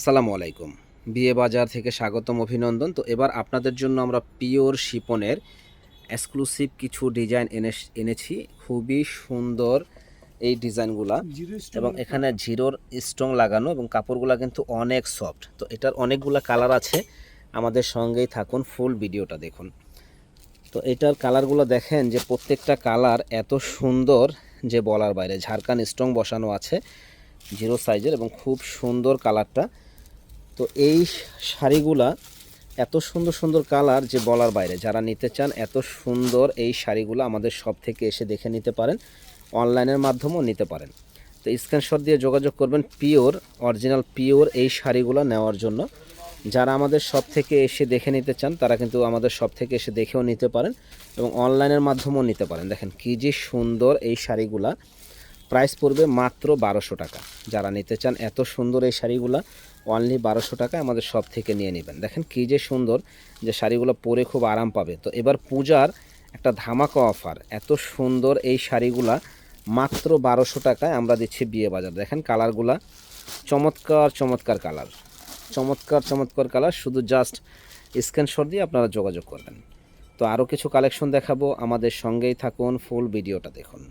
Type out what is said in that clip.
আসসালামু আলাইকুম। বিয়ে বাজার থেকে স্বাগতম, অভিনন্দন। তো এবার আপনাদের জন্য আমরা পিওর শিপনের এক্সক্লুসিভ কিছু ডিজাইন এনে, এনেছি। খুবই সুন্দর এই ডিজাইনগুলা এবং এখানে জিরোর স্ট্রং লাগানো এবং কাপড়গুলো কিন্তু অনেক সফট তো এটার অনেকগুলো কালার আছে। আমাদের সঙ্গেই থাকুন ফুল ভিডিওটা দেখুন। তো এটার কালারগুলো দেখেন যে প্রত্যেকটা কালার এত সুন্দর যে বলার বাইরে। ঝাড়খান স্ট্রং বসানো আছে, জিরো সাইজের এবং খুব সুন্দর কালারটা তো এই শাড়িগুলা এত সুন্দর সুন্দর কালার যে বলার বাইরে। যারা নিতে চান, এত সুন্দর এই শাড়িগুলো আমাদের সব থেকে এসে দেখে নিতে পারেন। অনলাইনের মাধ্যমেও নিতে পারেন। তো স্ক্রিনশট দিয়ে যোগাযোগ করবেন পিওর অরিজিনাল পিওর এই শাড়িগুলো নেওয়ার জন্য। যারা আমাদের সব থেকে এসে দেখে নিতে চান, তারা কিন্তু আমাদের সব থেকে এসে দেখেও নিতে পারেন এবং অনলাইনের মাধ্যমেও নিতে পারেন। দেখেন কী যে সুন্দর এই শাড়িগুলা। প্রাইস পড়বে মাত্র বারোশো টাকা। যারা নিতে চান এত সুন্দর এই শাড়িগুলো অনলি বারোশো টাকা আমাদের সব থেকে নিয়ে নেবেন। দেখেন কী যে সুন্দর যে শাড়িগুলো পরে খুব আরাম পাবে। তো এবার পূজার একটা ধামাকা অফার এত সুন্দর এই শাড়িগুলা মাত্র বারোশো টাকায় আমরা দিচ্ছি বিয়ে বাজার। দেখেন কালারগুলা চমৎকার চমৎকার কালার। চমৎকার চমৎকার কালার। শুধু জাস্ট স্ক্রিনশট দিয়ে আপনারা যোগাযোগ করবেন। তো আরও কিছু কালেকশন দেখাবো। আমাদের সঙ্গেই থাকুন ফুল ভিডিওটা দেখুন।